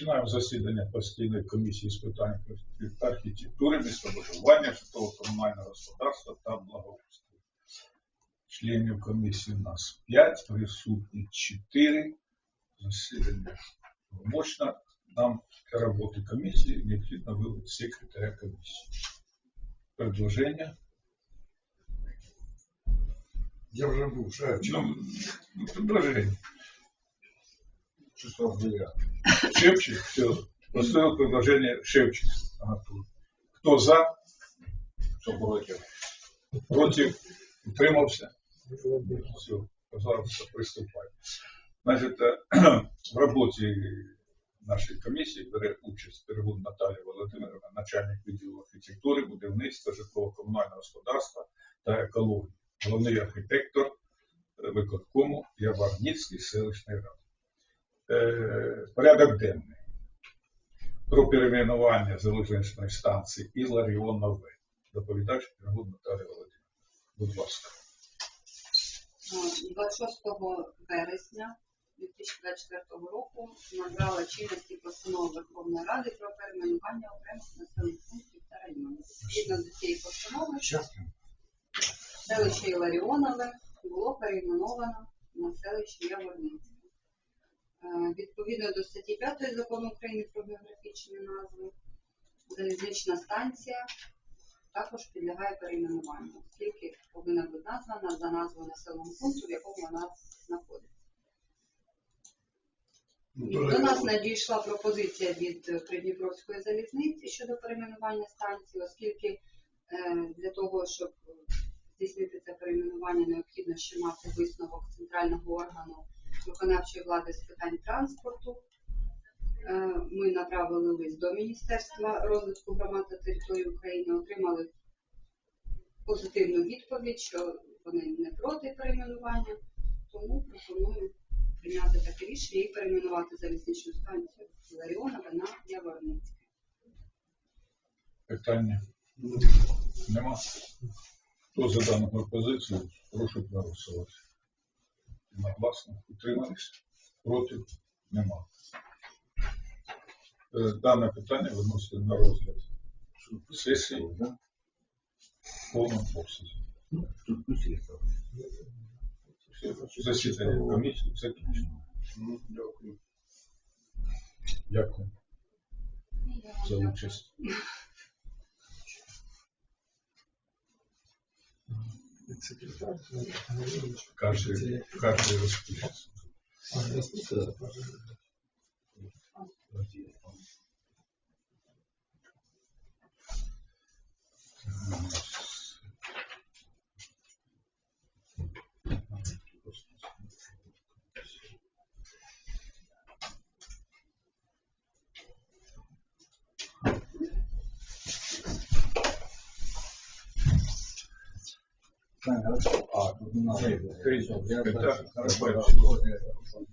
Починаємо засідання постійної комісії з питань архітектури, містобудування, житлово-комунального господарства та благоустрою. Членів комісії у нас 5, присутні 4. Засідання мощно. Нам для роботи комісії необхідно вибрати секретаря комісії. Предложення. Я вже був шеф. Ну, ну, предложення. Число дев'яте. Шевчик, все. Поставил предложение. Анатолий. Кто за? Кто против? Против? Утримався? Все, пожалуйста, приступай. Значить, е, в роботі нашої комісії бере участь Перегун Наталія Володимировна, начальник відділу архітектури, будівництва, житлово-комунального господарства та екології, головний архітектор е, виконкому Яварніцький селищної ради. Е, Порядок денний про перейменування залізничної станції Іларіона В. Доповідач Перегун Наталія Володимировна. Будь ласка. 26 вересня 2024 року набрала чинності постанова Верховної Ради про перейменування окремих населених пунктів та районів. Згідно з цієї постанови, селище Іларіонове було перейменовано на селище Яворницьке. Е, Відповідно до статті 5 закону України про географічні назви, залізнична станція також підлягає перейменуванню, оскільки повинна бути названа за назвою населеного пункту, в якому вона знаходиться. До нас надійшла пропозиція від е, Придніпровської залізниці щодо перейменування станції, оскільки е, для того, щоб здійснити це перейменування, необхідно ще мати висновок центрального органу виконавчої влади з питань транспорту. Е, Ми направили лист до Міністерства розвитку громад та території України, отримали позитивну відповідь, що вони не проти перейменування, тому пропоную прийняти таке рішення і перейменувати залізничну станцію Ларіонова на Яворницьке. Питання нема. Хто за дану пропозицію, прошу проголосувати. Одногласно. Утримались? Проти? Нема. Е, Дане питання виноситься на розгляд сесії в повному обсязі. Засідання комісії закінчено. Дякую. Дякую за участь. Секретар. Каждый, каждый распишется. Thank you.